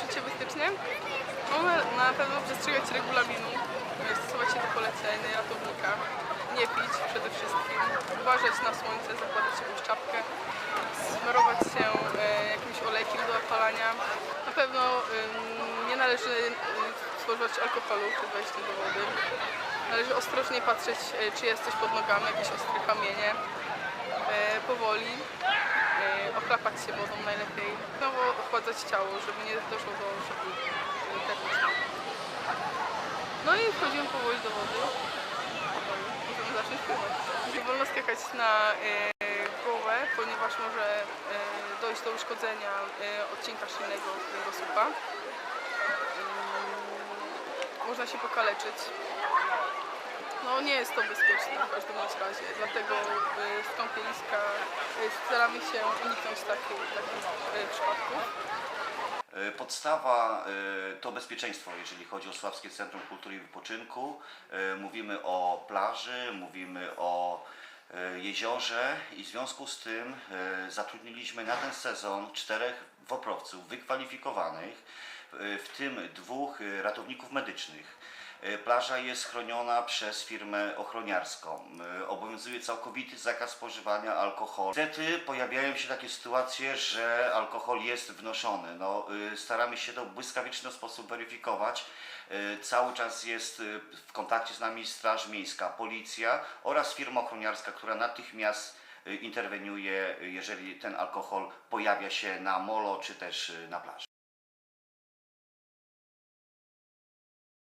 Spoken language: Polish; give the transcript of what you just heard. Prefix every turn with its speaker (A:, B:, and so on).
A: bezpiecznie? Mamy na pewno przestrzegać regulaminu, stosować się do poleceń ratownika, nie pić przede wszystkim, uważać na słońce, zakładać jakąś czapkę, smarować się e, jakimś olejkiem do opalania. Na pewno nie należy y, spożywać alkoholu przed wejściem do wody. Należy ostrożnie patrzeć, e, czy jest coś pod nogami, jakieś ostre kamienie. E, powoli ochlapać się wodą najlepiej. Znowu ochładzać ciało, żeby nie doszło do szoku. No i wchodzimy powoli do wody. Możemy zacząć pływać. Nie wolno skakać na e, głowę, ponieważ może e, dojść do uszkodzenia e, odcinka szylnego kręgosłupa. Mm, Można się pokaleczyć. No nie jest to bezpieczne w każdym razie, dlatego y, z kąpieliska y, staramy się uniknąć takich, takich y, przypadków.
B: Podstawa to bezpieczeństwo, jeżeli chodzi o Sławskie Centrum Kultury i Wypoczynku. Mówimy o plaży, mówimy o jeziorze i w związku z tym zatrudniliśmy na ten sezon czterech woprowców wykwalifikowanych, w tym dwóch ratowników medycznych. E, Plaża jest chroniona przez firmę ochroniarską. E, Obowiązuje całkowity zakaz spożywania alkoholu. Niestety pojawiają się takie sytuacje, że alkohol jest wnoszony. No, y, staramy się to w błyskawiczny sposób weryfikować. Cały czas jest w kontakcie z nami Straż Miejska, Policja oraz firma ochroniarska, która natychmiast interweniuje, jeżeli ten alkohol pojawia się na molo czy też na plaży.